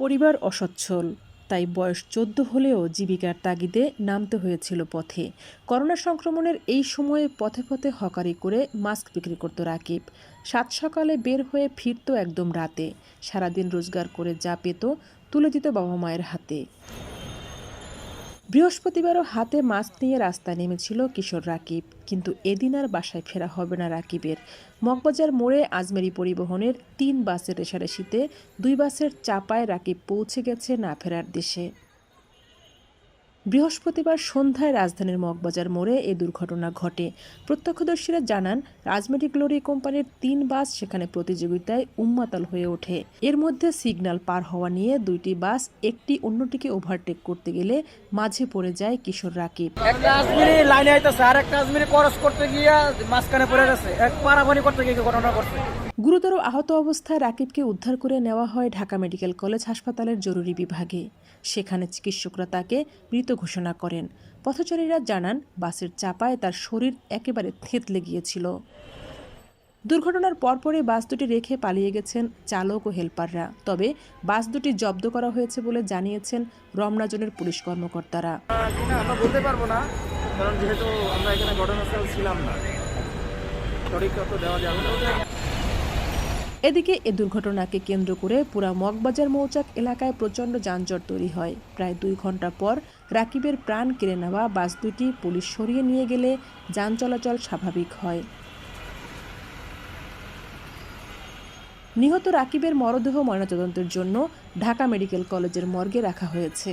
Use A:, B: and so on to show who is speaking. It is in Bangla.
A: পরিবার অসচ্ছল, তাই বয়স চোদ্দ হলেও জীবিকার তাগিদে নামতে হয়েছিল পথে। করোনা সংক্রমণের এই সময়ে পথে পথে হকারি করে মাস্ক বিক্রি করত রাকিব। সাত সকালে বের হয়ে ফিরত একদম রাতে। সারাদিন রোজগার করে যা পেত তুলে দিত বাবা মায়ের হাতে। বৃহস্পতিবারও হাতে মাস্ক নিয়ে রাস্তায় নেমেছিল কিশোর রাকিব। কিন্তু এদিন আর বাসায় ফেরা হবে না রাকিবের। মগবাজার মোড়ে আজমেরি পরিবহনের তিন বাসের রেশারেশিতে দুই বাসের চাপায় রাকিব পৌঁছে গেছে না ফেরার দেশে। বৃহস্পতিবার সন্ধ্যায় রাজধানীর মগবাজার মোড়ে এ দুর্ঘটনা ঘটে। প্রত্যক্ষদর্শীরা জানান রাজমেরি গ্লোরি কোম্পানির তিন বাস সেখানে প্রতিযোগিতায় উন্মাতাল হয়ে ওঠে। এর মধ্যে সিগন্যাল পার হওয়া নিয়ে দুইটি বাস একটি অন্যটিকে ওভারটেক করতে গেলে মাঝে পড়ে যায় কিশোর রাকিব।
B: একটা আজমিরি লাইনে আইতেছে আর একটা আজমিরি ক্রস করতে গিয়া মাঝখানে পড়ে গেছে। এক পারাপানি করতে গিয়ে ঘটনা করছে
A: গুরুতর আহত অবস্থায় রাকিবকে উদ্ধার করে নেওয়া হয় ঢাকা মেডিকেল কলেজ হাসপাতালের জরুরি বিভাগে। সেখানে চিকিৎসকরা তাকে মৃত ঘোষণা করেন। পথচারীরা জানান, বাসের চাপায় তার শরীর একেবারে থেতলে গিয়েছিল দুর্ঘটনার পরপরই বাস দুটি রেখে পালিয়ে গেছেন চালক ও হেলপাররা। তবে বাস দুটি জব্দ করা হয়েছে বলে জানিয়েছেন রমনাজনের পুলিশ কর্মকর্তারা।
B: আমরা বলতে পারব না, কারণ যেহেতু আমরা এখানে ঘটনাস্থল ছিলাম না সঠিক তথ্য দেওয়া যাবে না।
A: এদিকে এ দুর্ঘটনাকে কেন্দ্র করে পুরা মগবাজার মৌচাক এলাকায় প্রচণ্ড যানজট তৈরি হয়। প্রায় দুই ঘণ্টা পর রাকিবের প্রাণ কেড়ে নেওয়া বাস দুটি পুলিশ সরিয়ে নিয়ে গেলে যান চলাচল স্বাভাবিক হয়। নিহত রাকিবের মরদেহ ময়নাতদন্তের জন্য ঢাকা মেডিকেল কলেজের মর্গে রাখা হয়েছে।